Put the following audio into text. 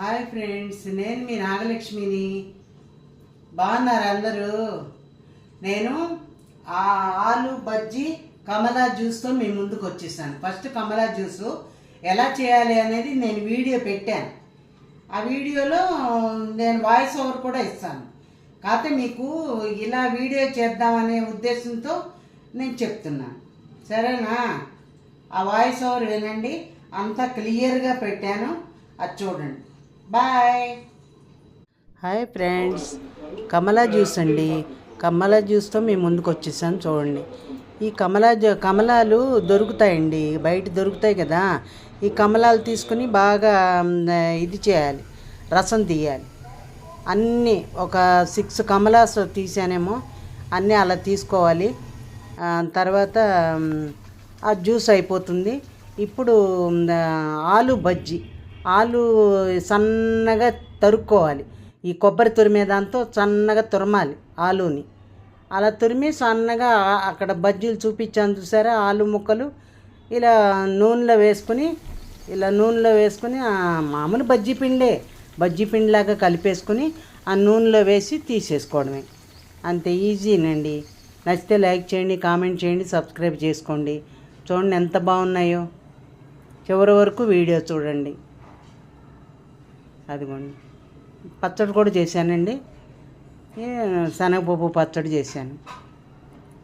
Hi friends నేను మీ నాగలక్ష్మిని. బాగున్నారు అందరూ? నేను ఆ ఆలు బజ్జీ కమలా జ్యూస్తో మీ ముందుకు వచ్చేసాను. ఫస్ట్ కమలా జ్యూస్ ఎలా చేయాలి అనేది నేను వీడియో పెట్టాను. ఆ వీడియోలో నేను వాయిస్ ఓవర్ కూడా ఇస్తాను. కాకపోతే మీకు ఇలా వీడియో చేద్దామనే ఉద్దేశంతో నేను చెప్తున్నాను. సరేనా? ఆ వాయిస్ ఓవర్ వినండి. అంతా క్లియర్గా పెట్టాను. అది చూడండి. బాయ్ హాయ్ ఫ్రెండ్స్ కమలా జ్యూస్ అండి. కమలా జ్యూస్తో మేము ముందుకు వచ్చేసాం చూడండి. ఈ కమలా కమలాలు దొరుకుతాయండి. బయట దొరుకుతాయి కదా. ఈ కమలాలు తీసుకుని బాగా ఇది చేయాలి. రసం తీయాలి. అన్నీ ఒక సిక్స్ కమలాస్ తీసానేమో. అన్నీ అలా తీసుకోవాలి. తర్వాత ఆ జ్యూస్ అయిపోతుంది. ఇప్పుడు ఆలు బజ్జీ. ఆలు సన్నగా తరుక్కోవాలి. ఈ కొబ్బరి తురిమే దాంతో సన్నగా తురమాలి ఆలుని. అలా తురిమి సన్నగా అక్కడ బజ్జీలు చూపించాను చూసారా? ఆలు ముక్కలు ఇలా నూనెలో వేసుకుని ఇలా నూనెలో వేసుకుని మామూలు బజ్జీ పిండే బజ్జీ పిండిలాగా కలిపేసుకుని ఆ నూనెలో వేసి తీసేసుకోవడమే. అంతే ఈజీనండి. నచ్చితే లైక్ చేయండి కామెంట్ చేయండి సబ్స్క్రైబ్ చేసుకోండి. చూడండి ఎంత బాగున్నాయో. చివరి వరకు వీడియో చూడండి. అదిగోండి. పచ్చడి కూడా చేశానండి. శనగపప్పు పచ్చడి చేశాను.